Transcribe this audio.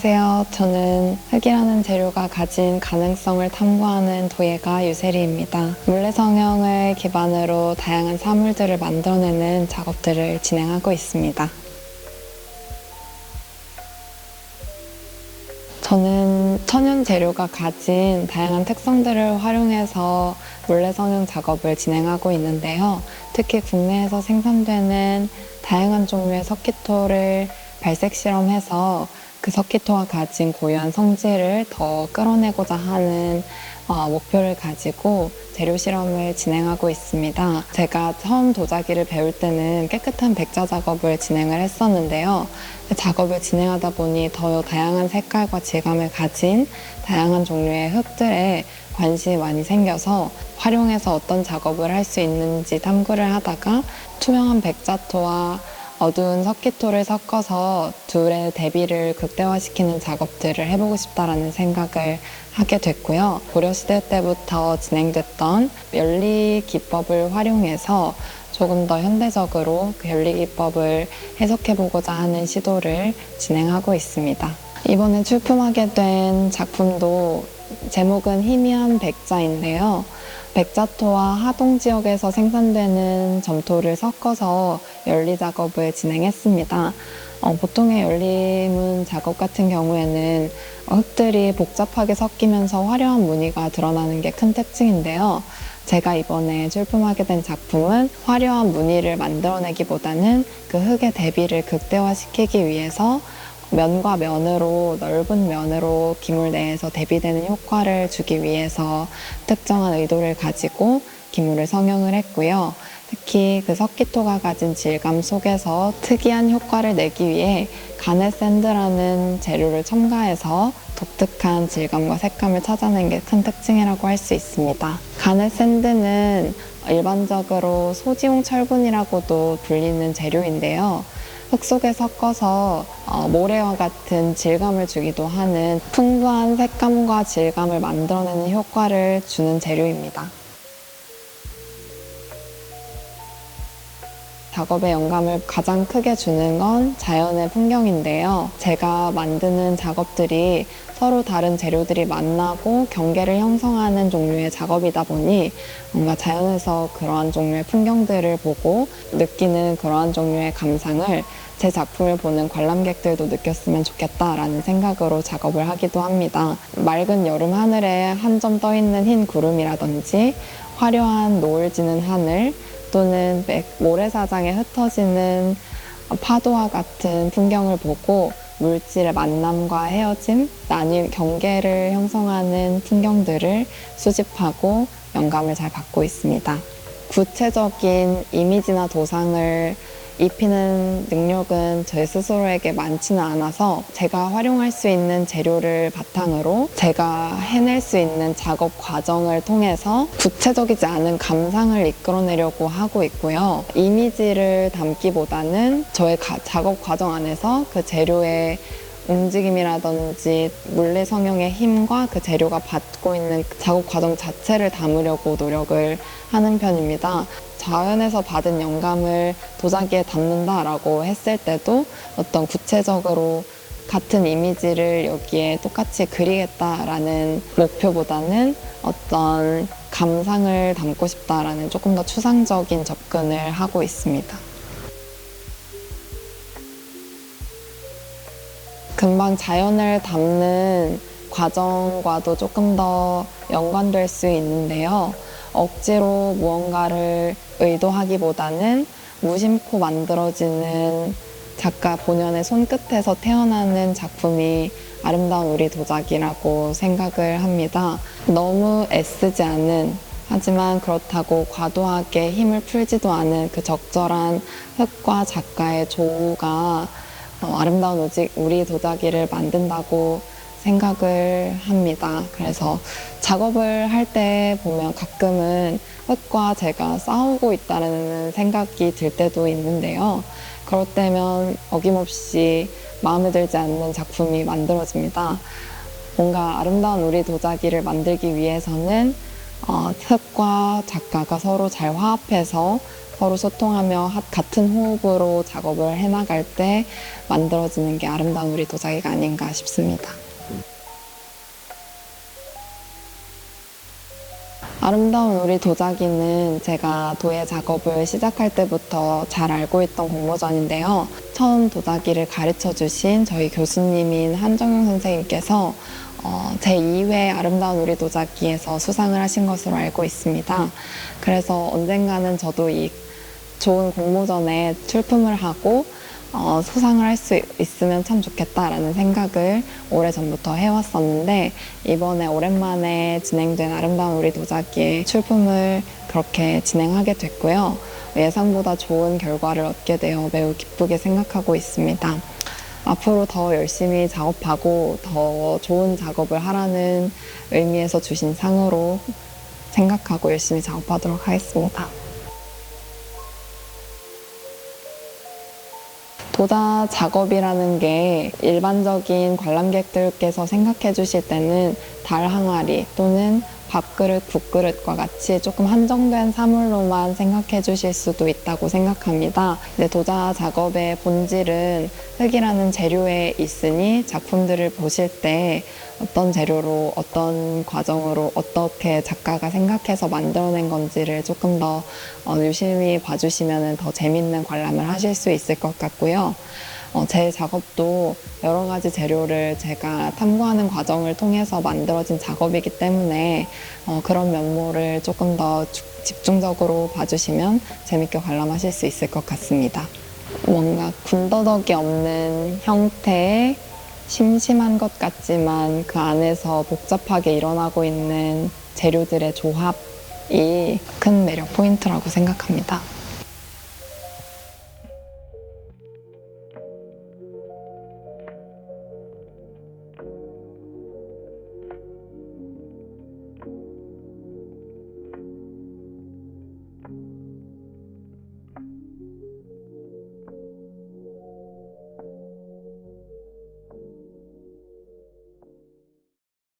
안녕하세요. 저는 흙이라는 재료가 가진 가능성을 탐구하는 도예가 유세리입니다. 물레 성형을 기반으로 다양한 사물들을 만들어내는 작업들을 진행하고 있습니다. 저는 천연 재료가 가진 다양한 특성들을 활용해서 물레 성형 작업을 진행하고 있는데요. 특히 국내에서 생산되는 다양한 종류의 석기토를 발색 실험해서 그 석기토가 가진 고유한 성질을 더 끌어내고자 하는 어, 목표를 가지고 재료 실험을 진행하고 있습니다. 제가 처음 도자기를 배울 때는 깨끗한 백자 작업을 진행을 했었는데요. 그 작업을 진행하다 보니 더 다양한 색깔과 질감을 가진 다양한 종류의 흙들에 관심이 많이 생겨서 활용해서 어떤 작업을 할 수 있는지 탐구를 하다가 투명한 백자토와 어두운 석기토를 섞어서 둘의 대비를 극대화시키는 작업들을 해보고 싶다라는 생각을 하게 됐고요. 고려시대 때부터 진행됐던 연리 기법을 활용해서 조금 더 현대적으로 그 연리 기법을 해석해보고자 하는 시도를 진행하고 있습니다. 이번에 출품하게 된 작품도 제목은 희미한 백자인데요. 백자토와 하동 지역에서 생산되는 점토를 섞어서 연리 작업을 진행했습니다. 어, 보통의 연리문 작업 같은 경우에는 어, 흙들이 복잡하게 섞이면서 화려한 무늬가 드러나는 게 큰 특징인데요. 제가 이번에 출품하게 된 작품은 화려한 무늬를 만들어내기보다는 그 흙의 대비를 극대화시키기 위해서 면과 면으로 넓은 면으로 기물 내에서 대비되는 효과를 주기 위해서 특정한 의도를 가지고 기물을 성형을 했고요. 특히 그 석기토가 가진 질감 속에서 특이한 효과를 내기 위해 가네샌드라는 재료를 첨가해서 독특한 질감과 색감을 찾아낸 게 큰 특징이라고 할 수 있습니다. 가네샌드는 일반적으로 소지용 철분이라고도 불리는 재료인데요. 흙 속에 섞어서 어, 모래와 같은 질감을 주기도 하는 풍부한 색감과 질감을 만들어내는 효과를 주는 재료입니다. 작업의 영감을 가장 크게 주는 건 자연의 풍경인데요. 제가 만드는 작업들이 서로 다른 재료들이 만나고 경계를 형성하는 종류의 작업이다 보니 뭔가 자연에서 그러한 종류의 풍경들을 보고 느끼는 그러한 종류의 감상을 제 작품을 보는 관람객들도 느꼈으면 좋겠다라는 생각으로 작업을 하기도 합니다. 맑은 여름 하늘에 한 점 떠 있는 흰 구름이라든지 화려한 노을 지는 하늘 또는 모래사장에 흩어지는 파도와 같은 풍경을 보고 물질의 만남과 헤어짐, 나뉘 경계를 형성하는 풍경들을 수집하고 영감을 잘 받고 있습니다. 구체적인 이미지나 도상을 입히는 능력은 제 스스로에게 많지는 않아서 제가 활용할 수 있는 재료를 바탕으로 제가 해낼 수 있는 작업 과정을 통해서 구체적이지 않은 감상을 이끌어내려고 하고 있고요. 이미지를 담기보다는 저의 가, 작업 과정 안에서 그 재료의 움직임이라든지 물레 성형의 힘과 그 재료가 받고 있는 작업 과정 자체를 담으려고 노력을 하는 편입니다. 자연에서 받은 영감을 도자기에 담는다라고 했을 때도 어떤 구체적으로 같은 이미지를 여기에 똑같이 그리겠다라는 목표보다는 어떤 감상을 담고 싶다라는 조금 더 추상적인 접근을 하고 있습니다. 금방 자연을 담는 과정과도 조금 더 연관될 수 있는데요. 억지로 무언가를 의도하기보다는 무심코 만들어지는 작가 본연의 손끝에서 태어나는 작품이 아름다운 우리 도자기라고 생각을 합니다. 너무 애쓰지 않은 하지만 그렇다고 과도하게 힘을 풀지도 않은 그 적절한 흙과 작가의 조우가 어, 아름다운 우리 도자기를 만든다고 생각을 합니다. 그래서 작업을 할 때 보면 가끔은 흙과 제가 싸우고 있다는 생각이 들 때도 있는데요. 그럴 때면 어김없이 마음에 들지 않는 작품이 만들어집니다. 뭔가 아름다운 우리 도자기를 만들기 위해서는 어, 흙과 작가가 서로 잘 화합해서 서로 소통하며 하- 같은 호흡으로 작업을 해나갈 때 만들어지는 게 아름다운 우리 도자기가 아닌가 싶습니다. 아름다운 우리 도자기는 제가 도예 작업을 시작할 때부터 잘 알고 있던 공모전인데요. 처음 도자기를 가르쳐 주신 저희 교수님인 한정용 선생님께서 어, 제2회 아름다운 우리 도자기에서 수상을 하신 것으로 알고 있습니다. 그래서 언젠가는 저도 이 좋은 공모전에 출품을 하고 어, 수상을 할 수 있으면 참 좋겠다라는 생각을 오래전부터 해왔었는데 이번에 오랜만에 진행된 아름다운 우리 도자기의 출품을 그렇게 진행하게 됐고요. 예상보다 좋은 결과를 얻게 되어 매우 기쁘게 생각하고 있습니다. 앞으로 더 열심히 작업하고 더 좋은 작업을 하라는 의미에서 주신 상으로 생각하고 열심히 작업하도록 하겠습니다. 도자 작업이라는 게 일반적인 관람객들께서 생각해 주실 때는 달 항아리 또는 밥그릇, 국그릇과 같이 조금 한정된 사물로만 생각해 주실 수도 있다고 생각합니다. 근데 도자 작업의 본질은 흙이라는 재료에 있으니 작품들을 보실 때 어떤 재료로 어떤 과정으로 어떻게 작가가 생각해서 만들어낸 건지를 조금 더 어, 유심히 봐주시면 더 재밌는 관람을 하실 수 있을 것 같고요. 어, 제 작업도 여러 가지 재료를 제가 탐구하는 과정을 통해서 만들어진 작업이기 때문에 어, 그런 면모를 조금 더 주- 집중적으로 봐주시면 재밌게 관람하실 수 있을 것 같습니다. 뭔가 군더더기 없는 형태의 심심한 것 같지만 그 안에서 복잡하게 일어나고 있는 재료들의 조합이 큰 매력 포인트라고 생각합니다.